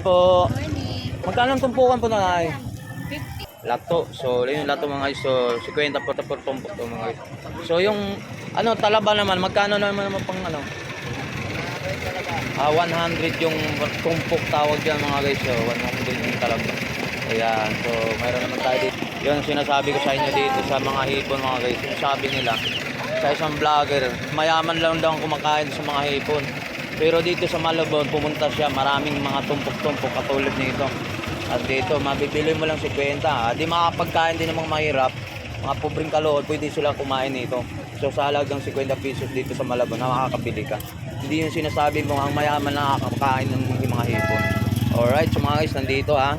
po. Magkano ang tumpukan po na ay? 50. Lato. So, yun yung lato mga guys. So, 50 po per tumpok to mga guys. So, yung ano, talaba naman, magkano naman naman pang ano? Ah, 100 yung tumpok tawag yan mga guys. So, 100 yung talaba. Ayan. So, mayroon naman tayo dito. Yun sinasabi ko sa inyo dito sa mga hipon mga guys. Yung sabi nila, sa isang vlogger, mayaman lang daw kumakain sa mga hipon. Pero dito sa Malabon, pumunta siya, maraming mga tumpok-tumpok katulad nito. At dito, mabibili mo lang si Kwenta. Di makapagkain din ng mga mahirap, mga pobreng kaloob, pwede sila kumain nito. So sa halagang 50 pesos dito sa Malabon, na makakabili ka. Hindi yung sinasabi mo, ang mayaman na nakakakain ng mga hipon. Alright, so mga guys, nandito ha.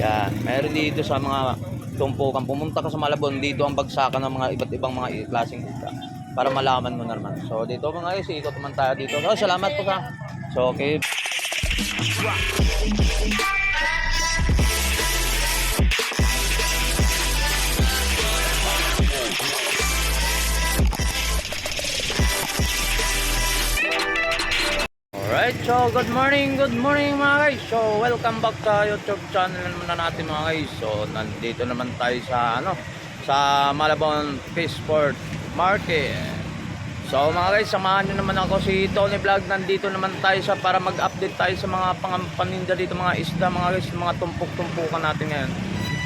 Yan, meron dito sa mga tumpukan. Pumunta ka sa Malabon, dito ang bagsakan ng mga iba't ibang mga klaseng isda para malaman mo na naman. So dito mga guys, ikot naman tayo dito. So salamat po sa. So okay. Alright, so good morning, good morning mga guys. So welcome back sa YouTube channel naman na natin mga guys. So nandito naman tayo sa ano sa Malabon Fishport Market. So mga guys, samahan nyo naman ako si Tony Vlog. Nandito naman tayo sa para mag-update tayo sa mga paninda dito mga isda mga guys, mga tumpok-tumpukan natin ngayon.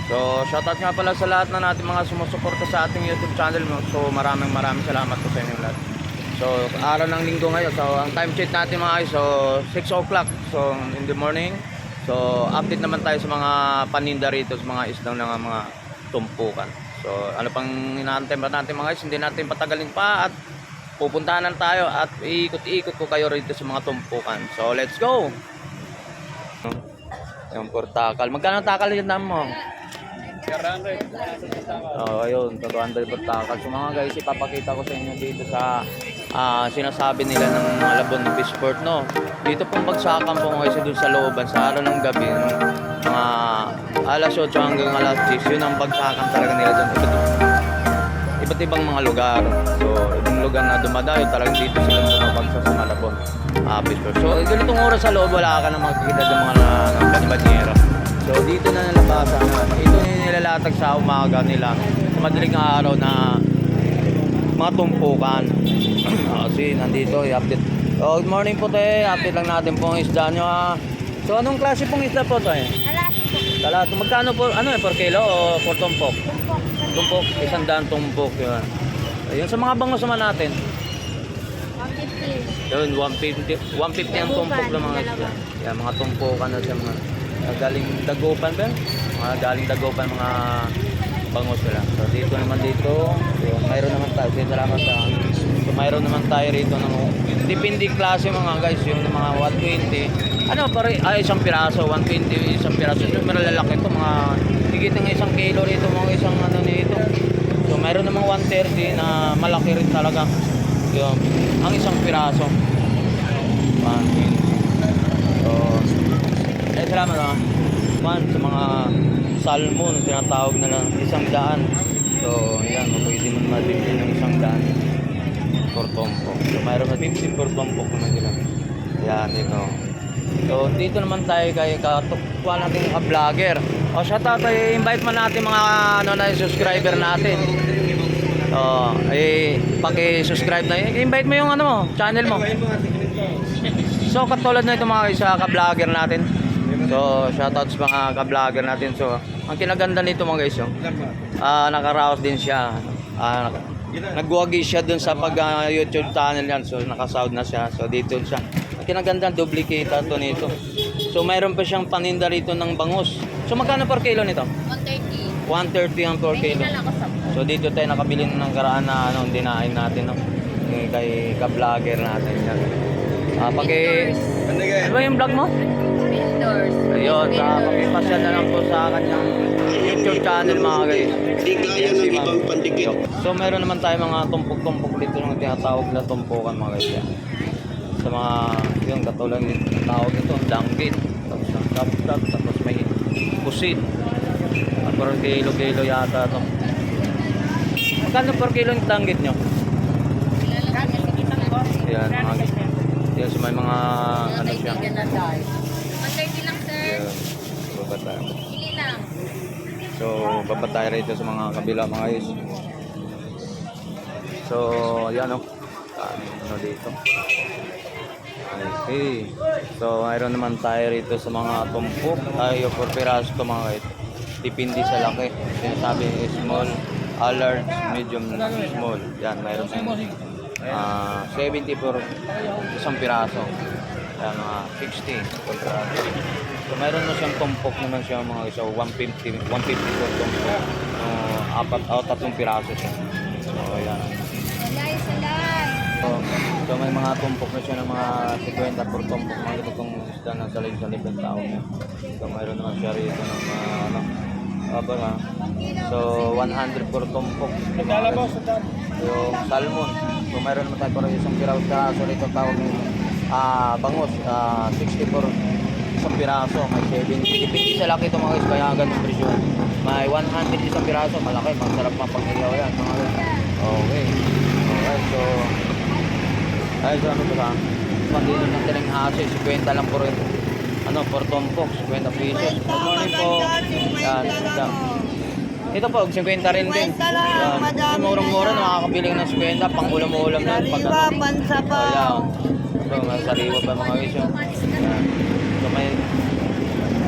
So shoutout nga pala sa lahat na natin mga sumusuporta sa ating YouTube channel mo. So maraming maraming salamat po sa inyo lahat. So, araw ng linggo ngayon. So, ang time sheet natin mga guys, so 6 o'clock. So, in the morning. So, update naman tayo sa mga paninda rito, sa mga isdang ng mga tumpukan. So, ano pang inaantay ba natin mga guys? Hindi natin patagalin pa at pupuntahan tayo at iikot-ikot ko kayo rito sa mga tumpukan. So, let's go! Yung portakal. Magkano ang takal yun mo? Oo, oh, ayun, 200 per takal. So mga guys, ipapakita ko sa inyo dito sa ah, sinasabi nila ng Malabon ng Fishport, no? Dito pong bagsakan po guys, doon sa looban, sa araw ng gabi, no? mga alas 8 hanggang alas 10, yun ang bagsakan talaga nila doon. Iba't, iba't ibang mga lugar. So, ibang lugar na dumadayo, talagang dito sila bumabagsak sa Malabon ah, Fishport. So, ganitong oras sa loob, wala ka na makikita ng mga ng banibanyera. So dito na nalabasan na ito nilalatag sa umaga nila sa madaling araw na mga tumpukan. Kasi nandito i-update. So, good morning po te. Update lang natin po ang isda nyo ha. So anong klase pong isda po to eh? Halasi po. Kala, magkano po, ano eh, per kilo o per tumpok? Tumpok. Tumpok, isang daan tumpok yun. Ayun, sa mga bangos naman natin. 150. Yun, 150, 150 ang tumpok ng mga isda. Yan, mga tumpukan na siya mga mga galing dagupan ba? Mga galing dagupan mga bangos sila. So dito naman dito, yun, mayroon naman tayo. Sige, salamat sa So mayroon naman tayo rito ng depende klase mga guys, yung mga 120. Ano pare, ay isang piraso, 120 isang piraso. Yung malalaki ito, mga higit ng isang kilo rito, mga isang ano nito. So mayroon namang 130 na malaki rin talaga. Yun, ang isang piraso. 120. So, eh, salamat ah. Man, sa mga salmon, tinatawag na lang isang daan. So, yan, pwede mo mabibili ng isang daan. Per tumpok. So, mayroon na 50 per tumpok naman nila. Yan, ito. So, dito naman tayo kay katukwa natin mga vlogger. O, siya tatay, invite man natin mga ano na subscriber natin. Oh, eh, paki-subscribe na. I-invite mo yung ano mo, channel mo. So, katulad na ito mga isa ka-vlogger natin. So, shoutout sa mga ka-vlogger natin. So, ang kinaganda nito mga guys, yung, ah nakaraos din siya. Ah, nagwagi siya dun sa pag ah, YouTube channel yan. So, nakasound na siya. So, dito siya. Ang kinaganda, duplicate to nito. So, mayroon pa siyang paninda rito ng bangus. So, magkano per kilo nito? 130. 130 ang per kilo. So dito tayo nakabili ng karaan na ano, dinain natin no. Kay ka-vlogger natin yan. Ah, paki Ano ba yung vlog mo? Ayun, sa pakipasyal na lang po sa kanyang YouTube channel mga guys. Di kaya ng ibang pandikit. So meron naman tayo mga tumpok-tumpok dito yung tinatawag na tumpukan mga guys. Yan. Sa mga yung katulad ng tawag ito, danggit. Tapos ang tap tapos may pusit. At parang kilo-kilo yata ito. Magkano per kilo yung danggit nyo? Yan, mga Yan, so may mga ano siya. 130 na dahil. 130 lang sir. Tayo. Lang. So, baba tayo rito sa mga kabila mga guys. So, yan o. Ano dito. Okay. So, mayroon naman tayo rito sa mga tumpok. Tayo for piraso to mga guys. Depende sa laki. Sinasabi small, ah, large, medium, small. Yan, mayroon tayong ah 70 per isang piraso. Yan, mga 60 per piraso. So, mayroon na siyang tumpok naman siya mga. So, 150, 150 per tumpok. Uh, apat, o tatlong piraso siya. So, yan. Salay, salay. So, so may mga tumpok na siya ng mga 50 per tumpok mga ganitong isda na sa sa libang tao niya. So mayroon naman siya rito ng mga ano, aba nga. So 100 per tumpok. Yung salmon. So mayroon naman tayo para isang piraso sa so rito tawag ng ah bangos ah 60 per isang piraso may 70 depende sa laki ito mga guys kaya ganun presyo may 100 isang piraso malaki masarap pa iyaw yan mga guys okay okay so ay, so ano ba ka? Pandito ng tiling aso, 50 lang po rin. Ano, for tumpok, 50 pesos. Good morning po. Yan, yan. Ito po, 50 rin din. Yan. Murang-mura, nakakabili ka ng 50, pang ulam-ulam na. Pag ano. bansa Oh, yan. So, may sariwa pa mga guys. Yan.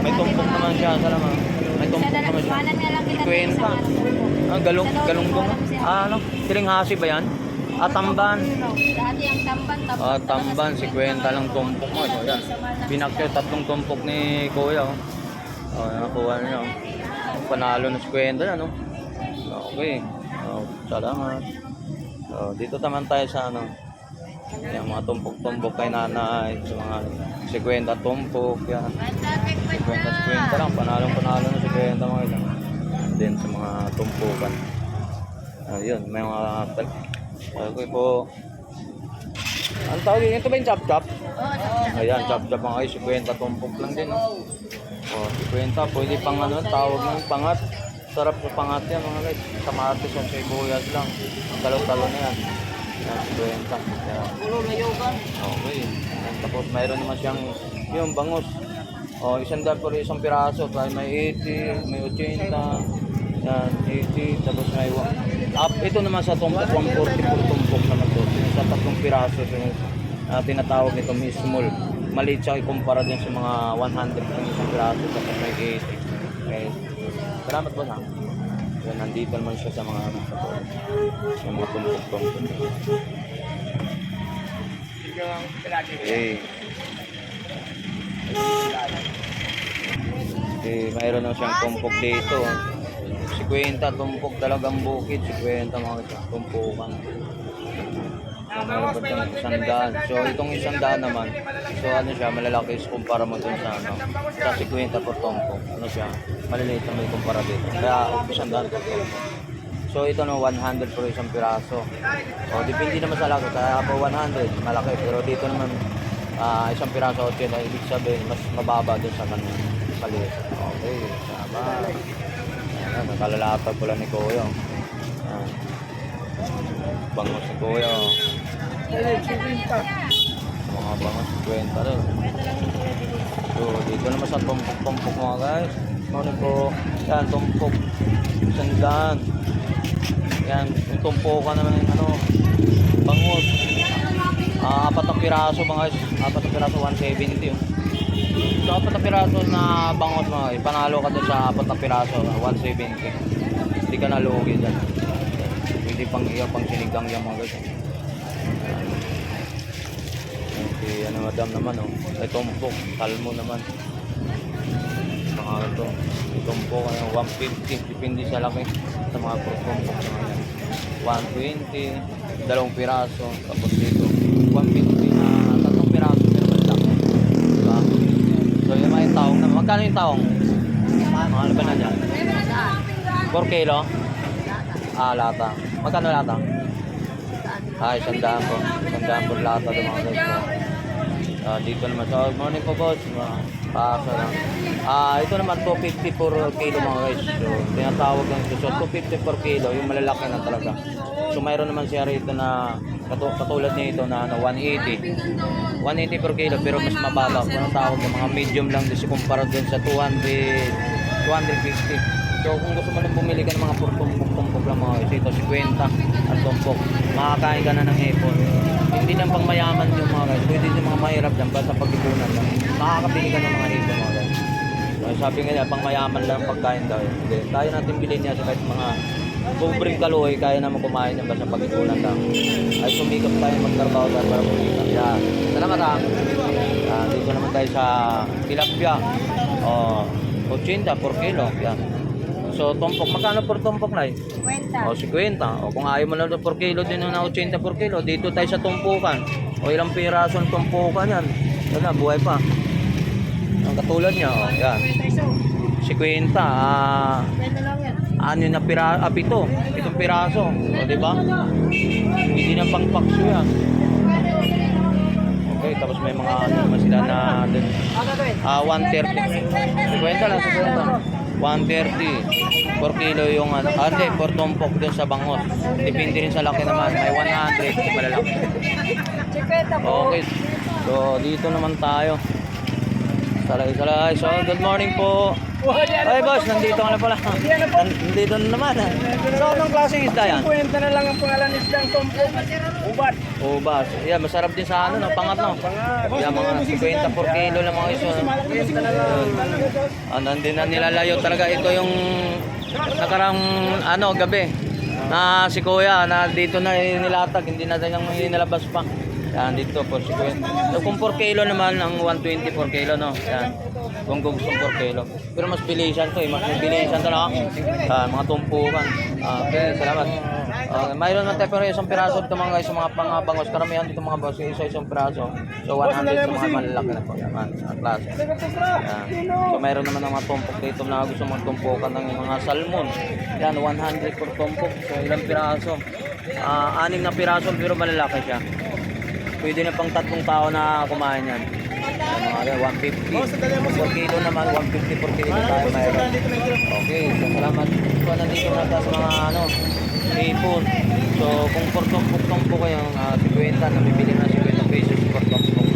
May tumpok naman siya. Salamat. May tumpok naman siya. 50. Ah, galong, galunggong. Ah, ano? Tiling hasi ba yan? Ah, tamban. Dati ang tamban. Ah, tamban, 50 lang tumpok mo. So, yan. Binakyo tatlong tumpok ni Kuya. Oh, oh nakuha niya. Oh. Panalo ng 50 na, no? Okay. Oh, salamat. So, dito naman tayo sa ano. Yung mga tumpok-tumpok kay nanay. Sa mga 50 tumpok. Yan. 50-50 lang. Panalong-panalo ng 50 mga ito. Then sa mga tumpukan. Ayun, may mga... Okay po. Ang tawag yun, ito ba yung chop-chop? Ayan, chop-chop mga kayo, 50 tumpok lang din. Oh, oh 50, pwede pang ano, tawag ng pangat. Sarap sa pangat yan mga guys. Kamatis at sibuyas lang. Ang talo-talo na yan. Yan, 50. Yan. Okay. Yan, tapos mayroon naman siyang yung bangus. Oh, isang po rin isang piraso. Kaya may 80, may 80. Yan, 80. Tapos may wa- Up, ito naman sa tumpok, 140 per tumpok naman to. Sa tatlong piraso, so, uh, tinatawag nito small. Maliit siya ikumpara din sa mga 100 ng isang piraso tapos may 80. Okay. Salamat ba ha? So, nandito naman siya sa mga ano, sa, mga tumpok-tumpok. Okay. Okay, mayroon na siyang tumpok dito. 50 tumpok talagang bukid, 50 mga tumpukan. Isang daan. So, itong isang daan naman, so ano siya, malalaki is kumpara mo dun sa ano, sa 50 per tumpok. Ano siya, maliliit na may kumpara dito. Kaya, isang daan per tumpok. So, ito no, 100 per isang piraso. So, depende naman sa laki. Kaya po 100, malaki. Pero dito naman, ah, isang piraso 80, ibig sabihin, mas mababa dun sa kanila. Maliit. Okay, tama. Ayan, nakalalapag pala ni Kuya. Ayan. Bangos ni Kuya. Mga bangos, 20 rin. So, dito naman sa tumpok-tumpok mga guys. Ano po, yan, tumpok. Sandaan. Yan, yung tumpukan naman yung ano, bangus. Ah, apat na piraso mga guys. Apat na piraso, 170 yun. So, apat na piraso na bangot mo, ipanalo ka doon sa apat na piraso, 170. Hindi ka nalugi dyan. Pwede pang iyo, pang sinigang yung mga guys. Okay, ano madam naman oh. May tumpok, kalmo naman. Mga ito, may tumpok, ano, 150, depende sa laki sa mga tumpok yan. 120, dalawang piraso, tapos dito, 150 na tatlong piraso, pero malaki. Diba? So yung mga taong na, magkano yung taong? Mga labanan dyan? 4 kilo? Ah, lata. Magkano lata? Ah, isang daan po. Isang daan po lata ng mga guys. Ah, dito naman sa morning po boss. Kaso lang. Ah, ito naman 250 per kilo mga guys. So, tinatawag ng. So, 250 per kilo, yung malalaki na talaga. So, mayroon naman siya rito na katu- katulad nito na ano, 180. 180 per kilo pero mas mababa. Kung ang tawag ng mga medium lang din si kumpara dun sa 200, 250. So, kung gusto mo lang bumili ka ng mga purtumpok-tumpok lang mga ito 50 at tumpok. Makakain ka na ng hipon. Hindi lang pang mayaman yung mga guys. Pwede yung mga mahirap dyan basta pag-ipunan lang. Makakabili ka ng mga hipon mga guys. So, sabi nga niya, pang mayaman lang ang pagkain daw. Hindi, tayo natin bilhin niya sa kahit mga pobreng kaluoy, kaya naman kumain yan basta pag-ipunan lang. Ay sumikap tayo magtrabaho tayo para kumita. Yan. Salamat ha. Yan, dito naman tayo sa tilapia. Oh, 80 per kilo. Yan. So, tumpok. Magkano per tumpok na Kwenta. o 50. O kung ayaw mo ito per kilo din na 80 per kilo, dito tayo sa tumpukan. O ilang piraso ng tumpukan yan. Yan na, buhay pa. Ang katulad niya, o yan. 50. Ah, ano na pira, ah, pito. Pitong piraso. O, di ba? Hindi na pang pakso yan. Okay, tapos may mga ano naman sila na dun. Ah, 130. 50 lang, 50. 130 per kilo yung ano. Ah, hindi, per tumpok dun sa bangos. Depende rin sa laki naman. May 100 kung malalaki. Okay. So, dito naman tayo. Salay, salay. So, good morning po. Ay, boss, nandito ka na pala. Nandito na naman. ah. So, anong klaseng isda yan? Kwenta na lang ang pangalan ni Siyang Tompo. Ubat. Oh, bas. Yeah, masarap din sa ano, no? Pangat, no? Mga 50 per kilo lang mga iso. no? Kwenta na lang. Ah, nandun na nilalayo talaga. Ito yung nakarang ano, gabi. Na si Kuya, na dito na nilatag, hindi na yung nilabas pa. Yan, dito po si Kuya. So, kung 4 kilo naman, ang 120 per kilo, no? Yan. Kung gusto 4 kilo. Pero mas bilisan to eh. Mas bilisan to na. Ah, mga tumpukan. Ah, okay, salamat. Ah, mayroon tayo pero isang piraso dito mga guys, mga pangabangos. Karamihan dito mga boss, isa isang piraso. So 100 sa mga malalaki na po. Yan, ang klase. Yan. So mayroon naman ng mga tumpok dito na gusto magtumpukan ng mga salmon. Yan, 100 per tumpok. So ilang piraso? Ah, anim na piraso pero malalaki siya. Pwede na pang tatlong tao na kumain yan. Ganyan, 150. Per kilo naman, 150 per kilo tayo mayroon. Okay, so salamat. So nandito na tayo sa mga ano, hipon. So kung per tumpok-tumpok kayo, uh, 50, nabibili na 50 pesos per tumpok.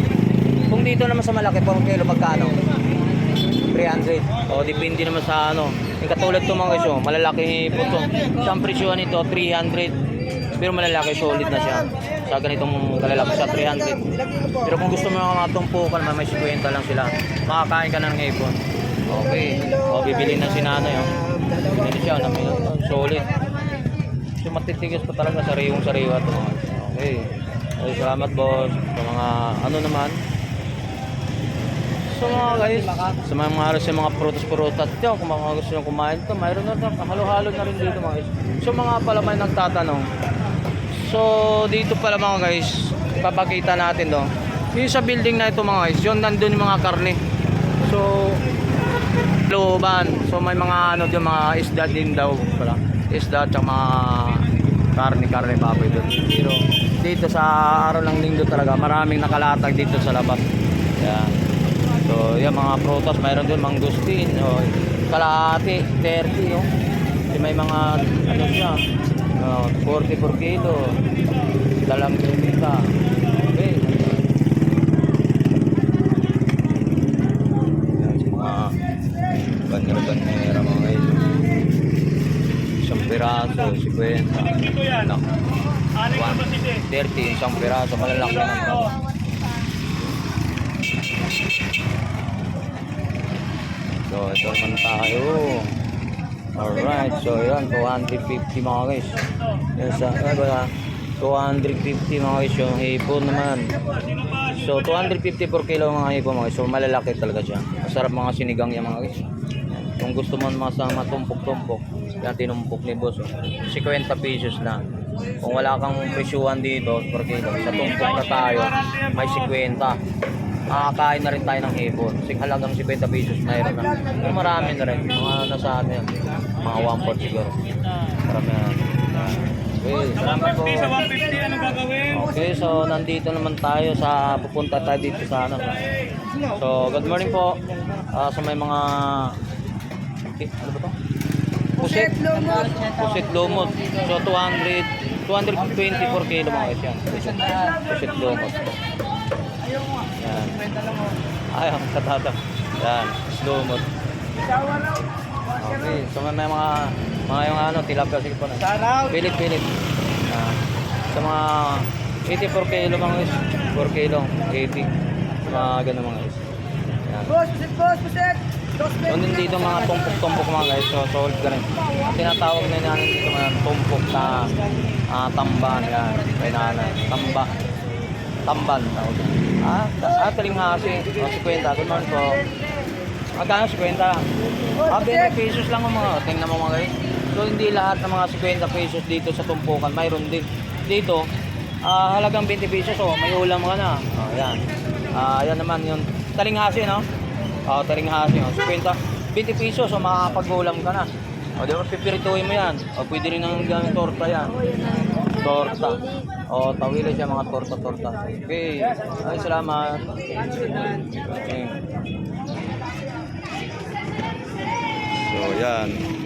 Kung dito naman sa malaki, per kilo magkano? 300. O, depende naman sa ano. Yung katulad to mga oh, malalaki po to. Isang presyo nito, 300. Pero malalaki, solid na siya. Sa ganitong kalalaki sa 300. Pero kung gusto mo mga matumpukan, may 50 lang sila. Makakain ka na ng ipon. Okay. O, bibili na si nanay. Oh. Bibili siya, na may solid. So, matitigas pa talaga, sariwang sariwa to. Okay. Okay, salamat boss. Sa mga ano naman, So mga guys, sa mga mga sa mga prutas-prutas dyan, kung mga gusto nyo kumain ito, mayroon na ito, halo-halo na rin dito mga guys. So mga pala may nagtatanong. So dito pala mga guys, papakita natin do. Yung sa building na ito mga guys, yun nandun yung mga karne. So, looban. So may mga ano dyan, mga isda din daw pala. Isda at mga karne-karne baboy doon. Pero dito sa araw ng linggo talaga, maraming nakalatag dito sa labas. Yan. So, yan mga prutas, mayroon doon mangustin, o kalahati, 30, oh. May mga, ano siya, oh, 40 per kilo, dalang kilomita. Okay. Mga banera-banera mga guys. Isang piraso, 50. Ano? 30, isang piraso, malalaki ng tao. So, ito naman tayo. Alright, so yan, 250 mga guys. Yan sa, ano ba, 250 mga guys yung hipon naman. So, 250 per kilo mga hipon mga guys. So, malalaki talaga siya. Masarap mga sinigang yan mga guys. Kung gusto mo mas matumpok-tumpok, yan tinumpok ni boss. oh. 50 pesos na. Kung wala kang presyuhan dito per kilo, sa tumpok na tayo, may 50 makakain na rin tayo ng hipon. Kasi halagang 50 pesos na. Pero marami na rin. Mga nasa ano. Mga 1 pot siguro. Marami na. Okay, salamat po. Sa 150, ano gagawin? Okay, so nandito naman tayo sa pupunta tayo dito sa ano So, good morning po ah, sa may mga eh, ano ba to? Pusit lumot. Pusit lumot. So 200 220 per kilo mga guys yan. Pusit lumot. Yan. Ayaw, katata. Yan, lumot. Okay, so may mga mga yung ano, tilapia sige po na. Pilit, pilit. Ah, sa mga 80 per kilo mga guys. Per kilo, 80. Sa mga ganun mga. Yan. Boss, pusit, boss, pusit. Yun din dito mga tumpok-tumpok mga guys. So, sold ka rin. Tinatawag na namin dito mga tumpok na ah, tamban. Yan. Kaya na, tamba. Tamban. Tawag. Ah, ah, taling kasi. O, 50. Good morning po. Magkano 50? Ah, 20 pesos lang ang mga. Tingnan mo mga guys. So, hindi lahat ng mga 50 pesos dito sa tumpukan. Mayroon din. Dito, ah, halagang 20 pesos. Oh, may ulam ka na. Oh, yan. Ah, yan naman yung talinghasi, no? Oh, talinghasi. Oh, 50. 20 pesos. So, makakapag-ulam ka na. O, di ba, pipirituhin mo yan. O, pwede rin ang gamit torta yan. Torta. O, tawilis yan mga torta-torta. Okay. Ay, salamat. Okay. So, yan.